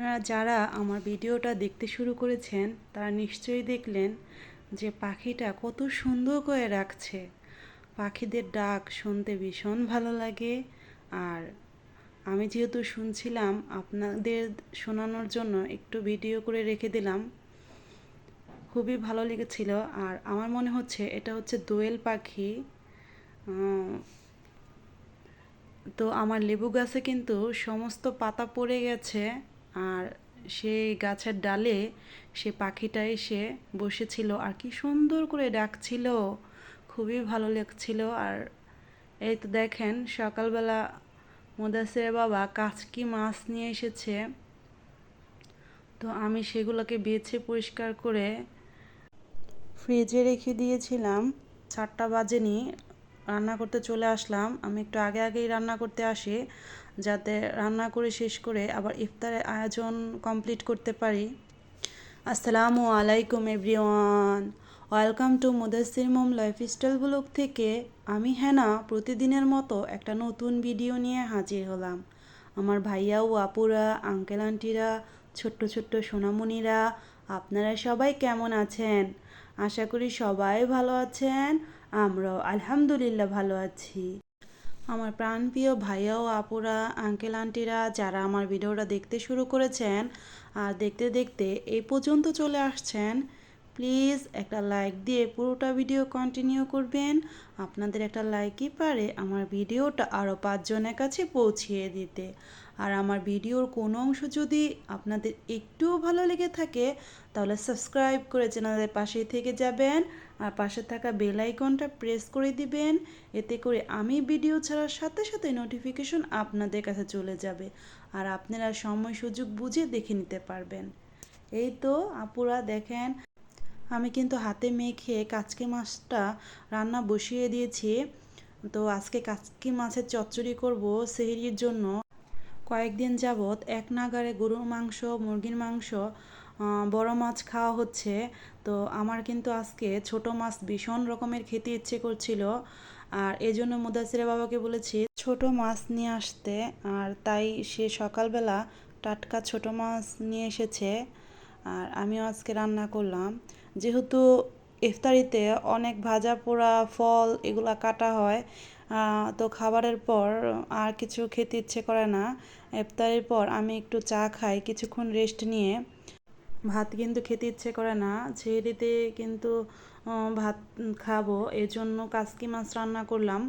আপনারা যারা আমার ভিডিওটা দেখতে শুরু করেছেন, তারা নিশ্চয়ই দেখলেন যে পাখিটা কত সুন্দর করে রাখছে। পাখিদের ডাক শুনতে ভীষণ ভালো লাগে। আর আমি যেহেতু শুনছিলাম, আপনাদের শোনানোর জন্য একটু ভিডিও করে রেখে দিলাম। খুবই ভালো লেগেছিল। আর আমার মনে হচ্ছে এটা হচ্ছে দোয়েল পাখি। তো আমার লেবু গাছে কিন্তু সমস্ত পাতা পড়ে গেছে। আর সেই গাছের ডালে সে পাখিটা এসে বসেছিল আর কি সুন্দর করে ডাকছিল, খুবই ভালো লাগছিল। আর এই তো দেখেন, সকালবেলা মোদাসের বাবা কাচকি মাছ নিয়ে এসেছে। তো আমি সেগুলোকে বেছে পরিষ্কার করে ফ্রিজে রেখে দিয়েছিলাম। চারটা বাজেনি রান্না করতে চলে আসলাম। আমি একটু আগে আগেই রান্না করতে আসি, যাতে রান্না করে শেষ করে আবার ইফতারের আয়োজন কমপ্লিট করতে পারি। আসসালামু আলাইকুম এভরিওয়ান ওয়েলকাম টু মুদাসির মোম লাইফস্টাইল ব্লগ থেকে আমি হেনা। প্রতিদিনের মতো একটা নতুন ভিডিও নিয়ে হাজির হলাম। আমার ভাইয়া ও আপুরা আঙ্কেল আন্টিরা ছোট্ট ছোট্ট সোনামণিরা, আপনারা সবাই কেমন আছেন? আশা করি সবাই ভালো আছেন। আমরাও আলহামদুলিল্লাহ ভালো আছি। আমার প্রাণপ্রিয় ভাইয়া ও আপুরা আঙ্কেল আন্টিরা যারা আমার ভিডিওটা দেখতে শুরু করেছেন আর দেখতে দেখতে এই পর্যন্ত চলে আসছেন প্লিজ একটা লাইক দিয়ে পুরোটা ভিডিও কন্টিনিউ করবেন। আপনাদের একটা লাইকই পারে আমার ভিডিওটা আরও পাঁচজনের কাছে পৌঁছিয়ে দিতে। আর আমার ভিডিওর কোনো অংশ যদি আপনাদের একটুও ভালো লেগে থাকে, তাহলে সাবস্ক্রাইব করে চ্যানেলের পাশেই থেকে যাবেন আর পাশে থাকা বেল আইকনটা প্রেস করে দিবেন। এতে করে আমি ভিডিও ছাড়ার সাথে সাথে নোটিফিকেশন আপনাদের কাছে চলে যাবে আর আপনারা সময় সুযোগ বুঝে দেখে নিতে পারবেন। এই তো আপুরা দেখেন, আমি কিন্তু হাতে মেখে কাচকি মাছটা রান্না বসিয়ে দিয়েছি। তো আজকে কাচকি মাছের চচ্চড়ি করব সেহরির জন্য। কয়েকদিন যাবৎ এক নাগারে গরুর মাংস, মুরগির মাংস বড় মাছ খাওয়া হচ্ছে। তো আমার কিন্তু আজকে ছোট মাছ ভীষণ রকমের খেতে ইচ্ছে করছিল। আর এই জন্য মুদাসিরের বাবাকে বলেছি, ছোট মাছ নিয়ে আসতে। আর তাই সে সকালবেলা টাটকা ছোট মাছ নিয়ে এসেছে। আর আমিও আজকে রান্না করলাম। যেহেতু ইফতারিতে অনেক ভাজা পোড়া, ফল এগুলা কাটা হয় তো খাবারের পর আর কিছু খেতে ইচ্ছে করে না। ইফতারির পর আমি একটু চা খাই, কিছুক্ষণ রেস্ট নিয়ে। ভাত কিন্তু খেতে ইচ্ছে করে না ছেড়িতে কিন্তু ভাত খাব। এই জন্য কাসকি মাছ রান্না করলাম।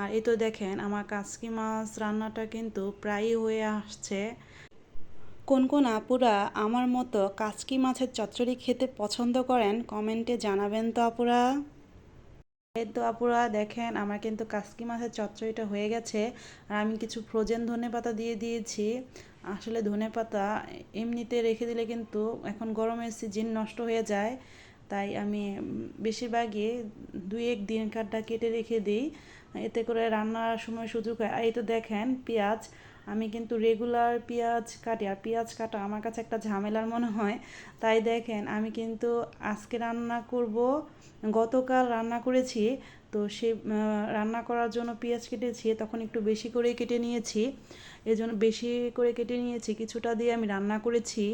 আর এই তো দেখেন, আমার কাসকি মাছ রান্নাটা কিন্তু প্রায়ই হয়ে আসছে। কোন কোন আপুরা আমার মতো কাচকি মাছের চচ্চড়ি খেতে পছন্দ করেন, কমেন্টে জানাবেন তো আপুরা। তো আপুরা, দেখেন আমার কিন্তু কাসকি মাছের চচ্চড়িটা হয়ে গেছে আর আমি কিছু ফ্রোজেন ধনেপাতা দিয়ে দিয়েছি। আসলে ধনেপাতা এমনিতে রেখে দিলে কিন্তু এখন গরমের সিজন নষ্ট হয়ে যায়, তাই আমি বেশিরভাগই দুই এক দিন কাঠটা কেটে রেখে দিই। এতে করে রান্নার সময় সুযোগ হয়। আর এই তো দেখেন পেঁয়াজ আমি কিন্তু রেগুলার পেঁয়াজ কাটি, আর পেঁয়াজ কাটা আমার কাছে একটা ঝামেলার মনে হয়। তাই দেখেন, আমি কিন্তু আজকে রান্না করব, গতকাল রান্না করেছি, তো সে রান্না করার জন্য পেঁয়াজ কেটেছি, তখন একটু বেশি করে কেটে নিয়েছি। এই জন্য বেশি করে কেটে নিয়েছি, কিছুটা দিয়ে আমি রান্না করেছি।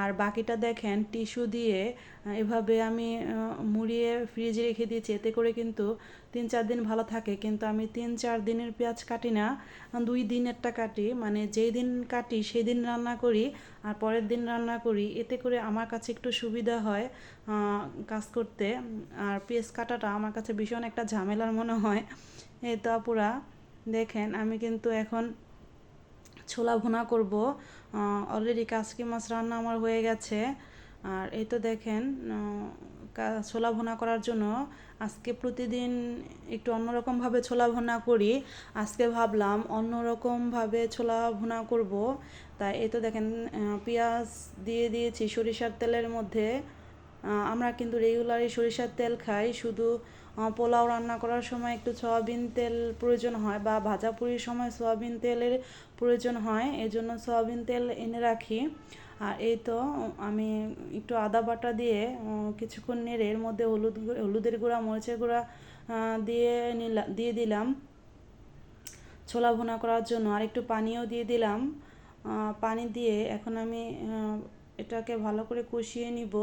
আর বাকিটা দেখেন, টিস্যু দিয়ে এভাবে আমি মুড়িয়ে ফ্রিজে রেখে দিয়েছি। এতে করে কিন্তু তিন চার দিন ভালো থাকে। কিন্তু আমি তিন চার দিনের পেঁয়াজ কাটি না দুই দিনেরটা কাটি। মানে যেই দিন কাটি, সেই দিন রান্না করি আর পরের দিন রান্না করি। এতে করে আমার কাছে একটু সুবিধা হয় কাজ করতে। আর পেঁয়াজ কাটাটা আমার কাছে ভীষণ একটা ঝামেলার মনে হয়। এই তো আপুরা, দেখেন, আমি কিন্তু এখন ছোলা ভুনা করব। অলরেডি কাসকি মাছ রান্না আমার হয়ে গেছে। আর এই তো দেখেন ছোলা ভোনা করার জন্য আজকে প্রতিদিন একটু অন্যরকমভাবে ছোলা ভোনা করি। আজকে ভাবলাম অন্যরকমভাবে ছোলা ভোনা করব। তাই এই তো দেখেন পেঁয়াজ দিয়ে দিয়েছি সরিষার তেলের মধ্যে। আমরা কিন্তু রেগুলারই সরিষার তেল খাই, শুধু পোলাও রান্না করার সময় একটু সয়াবিন তেল প্রয়োজন হয় বা ভাজা পুরির সময় সয়াবিন তেলের প্রয়োজন হয় এই জন্য সয়াবিন তেল এনে রাখি। আর এই তো আমি একটু আদা বাটা দিয়ে কিছুক্ষণ নেড়ে এর মধ্যে হলুদ হলুদের গুঁড়া, মরিচের গুঁড়া দিয়ে নিলাম দিয়ে দিলাম। ছোলা ভুনা করার জন্য আর একটু পানিও দিয়ে দিলাম। পানি দিয়ে এখন আমি এটাকে ভালো করে কষিয়ে নিব।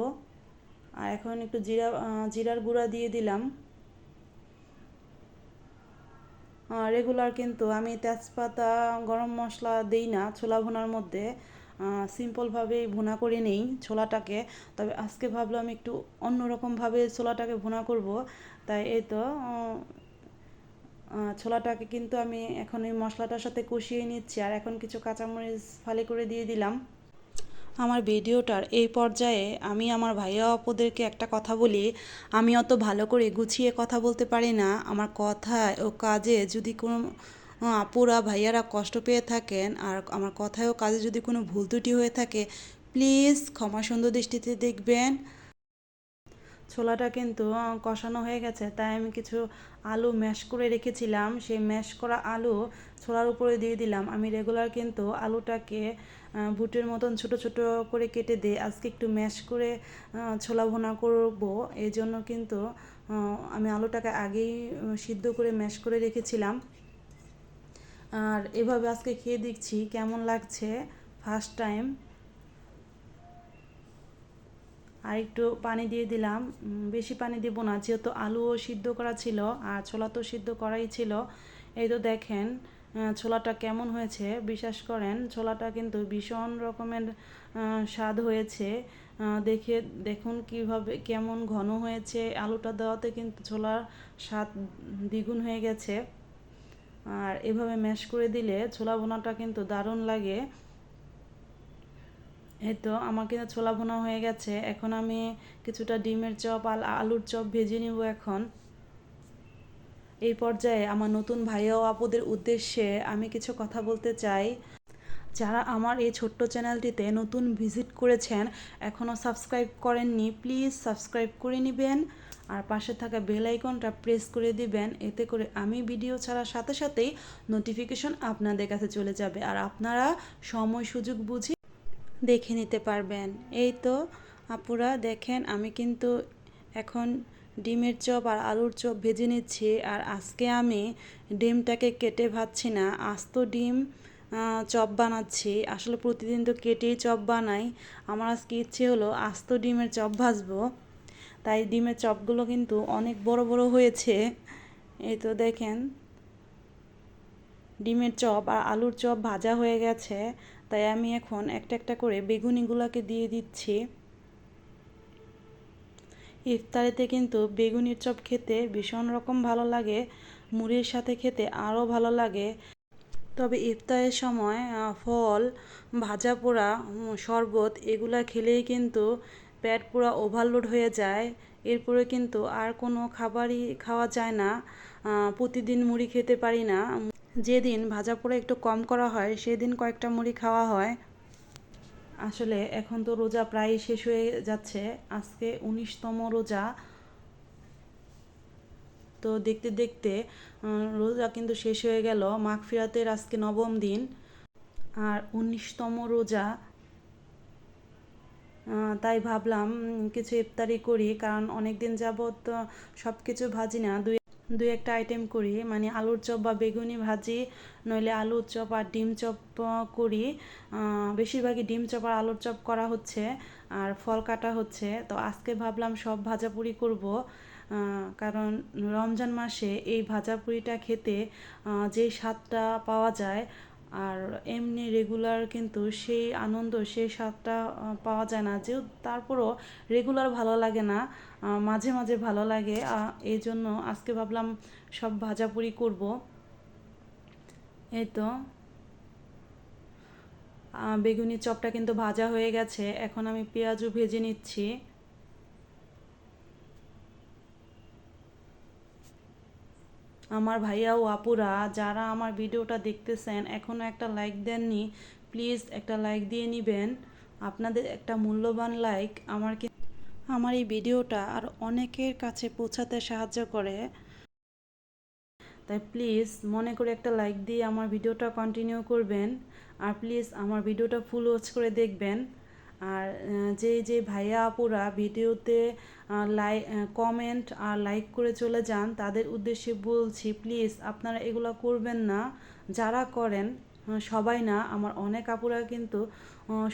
আর এখন একটু জিরা জিরার গুঁড়া দিয়ে দিলাম। রেগুলার কিন্তু আমি তেজপাতা, গরম মশলা দিই না, ছোলা ভুনার মধ্যে। সিম্পলভাবেই ভুনা করে নেই ছোলাটাকে। তবে আজকে ভাবলাম একটু অন্যরকমভাবে ছোলাটাকে ভুনা করব। তাই এই তো ছোলাটাকে কিন্তু আমি এখন এই মশলাটার সাথে কষিয়ে নিচ্ছি। আর এখন কিছু কাঁচামরিচ ফালি করে দিয়ে দিলাম। আমার ভিডিওটার এই পর্যায়ে আমি আমার ভাইয়া অপদেরকে একটা কথা বলি। আমি অত ভালো করে গুছিয়ে কথা বলতে পারি না। আমার কথায় ও কাজে যদি কোনো আপুরা ভাইয়ারা কষ্ট পেয়ে থাকেন আর আমার কথায় ও কাজে যদি কোনো ভুল ত্রুটি হয়ে থাকে, প্লিজ ক্ষমা সুন্দর দৃষ্টিতে দেখবেন। ছোলাটা কিন্তু কষানো হয়ে গেছে। তাই আমি কিছু আলু ম্যাশ করে রেখেছিলাম। সেই ম্যাশ করা আলু ছোলার উপরে দিয়ে দিলাম। আমি রেগুলার কিন্তু আলুটাকে বুটের মতন ছোট ছোট করে কেটে দিই আজকে একটু ম্যাশ করে ছোলা ভুনা করব। এই জন্য কিন্তু আমি আলুটাকে আগেই সিদ্ধ করে ম্যাশ করে রেখেছিলাম। আর এভাবে আজকে খেয়ে দেখছি কেমন লাগছে? ফার্স্ট টাইম আর একটু পানি দিয়ে দিলাম। বেশি পানি দেব না, যেহেতু আলুও সিদ্ধ করা ছিল আর ছোলা তো সিদ্ধ করাই ছিল। এই তো দেখেন ছোলাটা কেমন হয়েছে, বিশ্বাস করেন, ছোলাটা কিন্তু ভীষণ রকমের স্বাদ হয়েছে। দেখে, দেখুন কীভাবে কেমন ঘন হয়েছে। আলুটা দেওয়াতে কিন্তু ছোলার স্বাদ দ্বিগুণ হয়ে গেছে। আর এভাবে ম্যাশ করে দিলে ছোলা বোনাটা কিন্তু দারুণ লাগে। এই তো আমার কিন্তু ছোলা ভুনা হয়ে গেছে। এখন আমি কিছুটা ডিমের চপ আর আলুর চপ ভেজে নিব এখন। এই পর্যায়ে আমার নতুন ভাইয়া ও আপুদের উদ্দেশ্যে আমি কিছু কথা বলতে চাই। যারা আমার এই ছোট্ট চ্যানেলটিতে নতুন ভিজিট করেছেন এখনও সাবস্ক্রাইব করেননি, প্লিজ সাবস্ক্রাইব করে নেবেন। আর পাশে থাকা বেল আইকনটা প্রেস করে দিবেন, এতে করে আমি ভিডিও ছাড়ার সাথে সাথেই নোটিফিকেশন আপনাদের কাছে চলে যাবে। আর আপনারা সময় সুযোগ বুঝে দেখে নিতে পারবেন। এই তো, আপুরা, দেখেন আমি কিন্তু এখন ডিমের চপ আর আলুর চপ ভেজে নিচ্ছি আর আজকে আমি ডিমটাকে কেটে ভাজছি না, আস্ত ডিম চপ বানাচ্ছি। আসলে প্রতিদিন তো কেটেই চপ বানাই। আমার আজকে ইচ্ছে হলো আস্ত ডিমের চপ ভাজবো। তাই ডিমের চপগুলো কিন্তু অনেক বড় বড় হয়েছে। এই তো দেখেন, ডিমের চপ আর আলুর চপ ভাজা হয়ে গেছে। তাই আমি এখন একটা একটা করে বেগুনিগুলোকে দিয়ে দিচ্ছি। ইফতারিতে কিন্তু বেগুনির চপ খেতে ভীষণ রকম ভালো লাগে, মুড়ির সাথে খেতে আরও ভালো লাগে। তবে ইফতারের সময় ফল, ভাজা পোড়া শরবত এগুলা খেলেই কিন্তু পেট পুরা ওভারলোড হয়ে যায়। এরপরে কিন্তু আর কোনো খাবারই খাওয়া যায় না। প্রতিদিন মুড়ি খেতে পারি না। যেদিন ভাজা পোড়া একটু কম করা হয়, সেদিন কয়েকটা মুড়ি খাওয়া হয়। আসলে এখন তো রোজা প্রায় শেষ হয়ে যাচ্ছে। আজকে উনিশতম রোজা। তো দেখতে দেখতে রোজা কিন্তু শেষ হয়ে গেল। মাগফিরাতের আজকে নবম দিন। আর উনিশতম রোজা তাই ভাবলাম কিছু ইফতারি করি। কারণ অনেক দিন যাবত সব কিছু ভাজি না। দুই দুই একটা আইটেম করি মানে আলুর চপ বা বেগুনি ভাজি, নইলে আলুর চপ আর ডিম চপ করি। বেশিরভাগই ডিম চপ আর আলুর চপ করা হচ্ছে, আর ফল কাটা হচ্ছে। তো আজকে ভাবলাম সব ভাজাপুরি করব কারণ রমজান মাসে এই ভাজাপুরিটা খেতে যে স্বাদটা পাওয়া যায় আর এমনি রেগুলার কিন্তু সেই আনন্দ, সেই স্বাদটা পাওয়া যায় না। যে তারপরও রেগুলার ভালো লাগে না মাঝে মাঝে ভালো লাগে এই জন্য আজকে ভাবলাম সব ভাজাপুরি করব। এই তো। বেগুনি চপটা কিন্তু ভাজা হয়ে গেছে, এখন আমি পেঁয়াজও ভেজে নিচ্ছি। আমার ভাইয়া ও আপুরা যারা আমার ভিডিওটা দেখতেছেন এখনও একটা লাইক দেননি প্লিজ একটা লাইক দিয়ে নেবেন। আপনাদের একটা মূল্যবান লাইক আমার আমার এই ভিডিওটা আর অনেকের কাছে পৌঁছাতে সাহায্য করে। তাই প্লিজ মনে করে একটা লাইক দিয়ে আমার ভিডিওটা কন্টিনিউ করবেন। আর প্লিজ আমার ভিডিওটা ফুল ওয়াচ করে দেখবেন। আর যে যে ভাইয়া আপুরা ভিডিওতে লাইক কমেন্ট আর লাইক করে চলে যান, তাদের উদ্দেশ্যে বলছি প্লিজ আপনারা এগুলো করবেন না। যারা করেন সবাই না, আমার অনেক আপুরা কিন্তু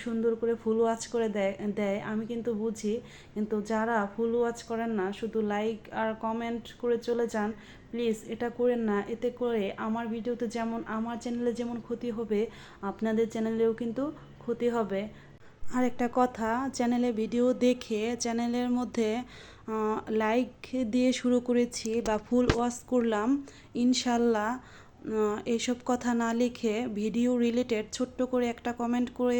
সুন্দর করে ফুল ওয়াচ করে দেয় দেয়, আমি কিন্তু বুঝি। কিন্তু যারা ফুল ওয়াচ করেন না, শুধু লাইক আর কমেন্ট করে চলে যান প্লিজ এটা করেন না। এতে করে আমার ভিডিওতে যেমন, আমার চ্যানেলে যেমন ক্ষতি হবে, আপনাদের চ্যানেলেও কিন্তু ক্ষতি হবে। আর একটা কথা, চ্যানেলে ভিডিও দেখে চ্যানেলের মধ্যে লাইক দিয়ে শুরু করেছি বা ফুল ওয়াশ করলাম, ইনশাল্লাহ এইসব কথা না লিখে ভিডিও রিলেটেড ছোট্ট করে একটা কমেন্ট করে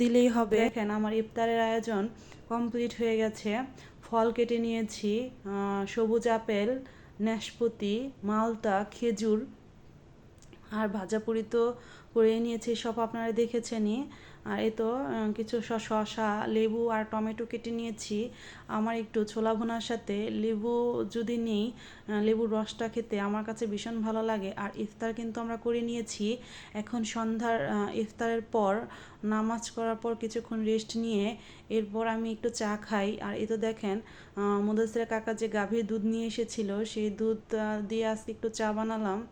দিলেই হবে। দেখেন আমার ইফতারের আয়োজন কমপ্লিট হয়ে গেছে। ফল কেটে নিয়েছি সবুজ আপেল, নাশপাতি, মালতা, খেজুর, আর ভাজাপুরি তো করে নিয়েছি, সব আপনারা দেখেছেনই। আর এই তো কিছু শ- শসা, লেবু আর টমেটো কেটে নিয়েছি। আমার একটু ছোলা ভুনার সাথে লেবু যদি নেই লেবুর রসটা খেতে আমার কাছে ভীষণ ভালো লাগে। আর ইফতার কিন্তু আমরা করে নিয়েছি। এখন সন্ধ্যার ইফতারের পর নামাজ করার পর কিছুক্ষণ রেস্ট নিয়ে এরপর আমি একটু চা খাই। আর এই তো দেখেন মুদাসিরা কাকা যে গাভীর দুধ নিয়ে এসেছিল, সেই দুধ দিয়ে আজকে একটু চা বানালাম।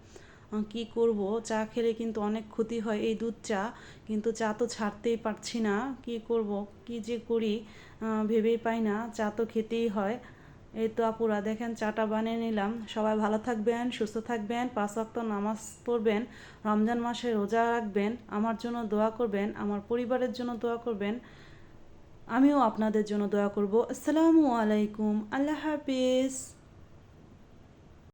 কি করব? চা খেলে কিন্তু অনেক ক্ষতি হয় এই দুধ চা। কিন্তু চা তো ছাড়তেই পারছি না। কি করব? কি যে করি? ভেবেই পাই না। চা তো খেতেই হয়। এই তো আপুরা, দেখেন চাটা বানিয়ে নিলাম। সবাই ভালো থাকবেন, সুস্থ থাকবেন, পাঁচ ওয়াক্ত নামাজ পড়বেন, রমজান মাসে রোজা রাখবেন, আমার জন্য দোয়া করবেন, আমার পরিবারের জন্য দোয়া করবেন। আমিও আপনাদের জন্য দোয়া করব। আসসালামু আলাইকুম। আল্লাহ হাফিজ।